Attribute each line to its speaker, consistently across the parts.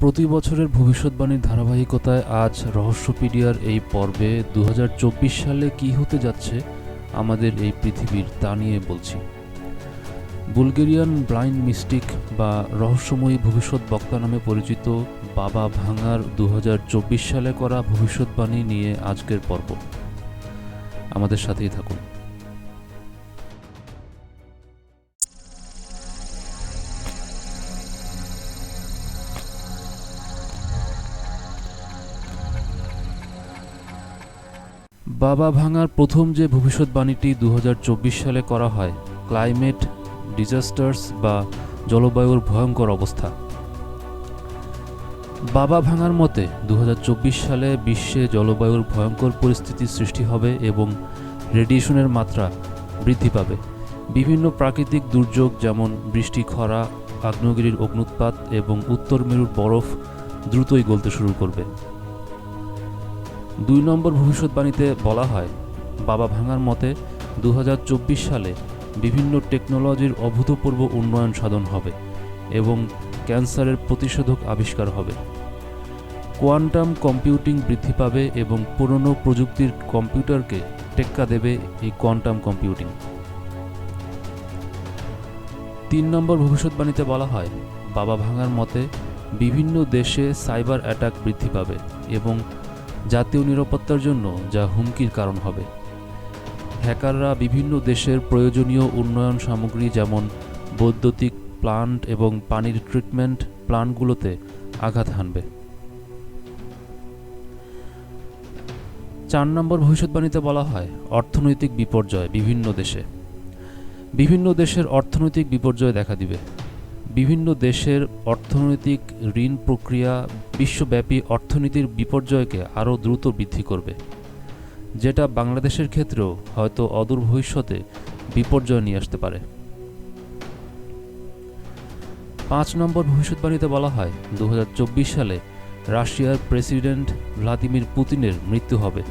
Speaker 1: প্রতি বছরের ভবিষ্যৎবাণীর ধারাবাহিকতায় আজ রহস্যপিডিয়ার এই পর্বে দু হাজার চব্বিশ সালে কি হতে যাচ্ছে, আমাদের এই পৃথিবীর তা নিয়ে বলছি। বুলগেরিয়ান ব্লাইন্ড মিস্টিক বা রহস্যময়ী ভবিষ্যৎ বক্তা নামে পরিচিত বাবা ভাঙার দু হাজার চব্বিশ সালে করা ভবিষ্যৎবাণী নিয়ে আজকের পর্ব। আমাদের সাথেই থাকুন। বাবা ভাঙার প্রথম যে ভবিষ্যৎবাণীটি দু হাজার চব্বিশ সালে করা হয়, ক্লাইমেট ডিজাস্টার্স বা জলবায়ুর ভয়ঙ্কর অবস্থা। বাবা ভাঙার মতে দু হাজার চব্বিশ সালে বিশ্বে জলবায়ুর ভয়ঙ্কর পরিস্থিতির সৃষ্টি হবে এবং রেডিয়েশনের মাত্রা বৃদ্ধি পাবে। বিভিন্ন প্রাকৃতিক দুর্যোগ যেমন বৃষ্টি, খরা, আগ্নেয়গিরির অগ্নুৎপাত এবং উত্তর মেরুর বরফ দ্রুতই গলতে শুরু করবে। দুই নম্বর ভবিষ্যৎবাণীতে বলা হয়, বাবা ভাঙার মতে দু হাজার চব্বিশ সালে বিভিন্ন টেকনোলজির অভূতপূর্ব উন্নয়ন সাধন হবে এবং ক্যান্সারের প্রতিষেধক আবিষ্কার হবে। কোয়ান্টাম কম্পিউটিং বৃদ্ধি পাবে এবং পুরনো প্রযুক্তির কম্পিউটারকে টেক্কা দেবে এই কোয়ান্টাম কম্পিউটিং। তিন নম্বর ভবিষ্যৎবাণীতে বলা হয়, বাবা ভাঙার মতে বিভিন্ন দেশে সাইবার অ্যাটাক বৃদ্ধি পাবে এবং জাতীয় নিরাপত্তার জন্য যা হুমকির কারণ হবে। হ্যাকাররা বিভিন্ন দেশের প্রয়োজনীয় উন্নয়ন সামগ্রী যেমন বৈদ্যুতিক প্লান্ট এবং পানির ট্রিটমেন্ট প্লান্টগুলোতে আঘাত হানবে। চার নম্বর ভবিষ্যৎবাণীতে বলা হয়, অর্থনৈতিক বিপর্যয় বিভিন্ন দেশে। বিভিন্ন দেশের অর্থনৈতিক বিপর্যয় দেখা দিবে। বিভিন্ন দেশের অর্থনৈতিক ঋণ প্রক্রিয়া বিশ্বব্যাপী অর্থনীতির বিপর্যয়কে আরও দ্রুত বৃদ্ধি করবে, যেটা বাংলাদেশের ক্ষেত্রেও হয়তো অদূর ভবিষ্যতে বিপর্যয় নিয়ে আসতে পারে। পাঁচ নম্বর ভবিষ্যৎবাণীতে বলা হয় দু হাজার চব্বিশ সালে রাশিয়ার প্রেসিডেন্ট ভ্লাদিমির পুতিনের মৃত্যু হবে,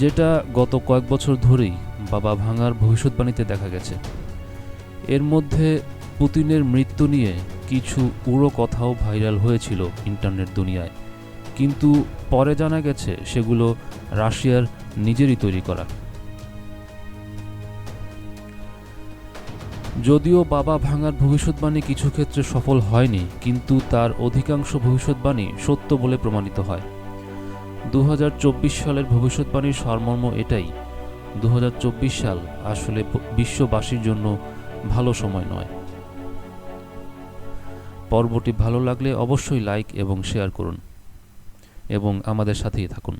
Speaker 1: যেটা গত কয়েক বছর ধরেই বাবা ভাঙার ভবিষ্যৎবাণীতে দেখা গেছে। এর মধ্যে পুতিনের মৃত্যু নিয়ে কিছু উড়ো কথাও ভাইরাল হয়েছিল ইন্টারনেট দুনিয়ায়। কিন্তু পরে জানা গেছে সেগুলো রাশিয়ার নিজেরই তৈরি করা। যদিও বাবা ভাঙার ভবিষ্যৎবাণী কিছু ক্ষেত্রে সফল হয়নি, কিন্তু তার অধিকাংশ ভবিষ্যৎবাণী সত্য বলে প্রমাণিত হয়। দু হাজার চব্বিশ সালের ভবিষ্যৎবাণীর সারমর্ম এটাই দু হাজার চব্বিশ সাল আসলে বিশ্ববাসীর জন্য ভালো সময় নয়। পর্বটি ভালো লাগলে অবশ্যই লাইক এবং শেয়ার করুন এবং আমাদের সাথেই থাকুন।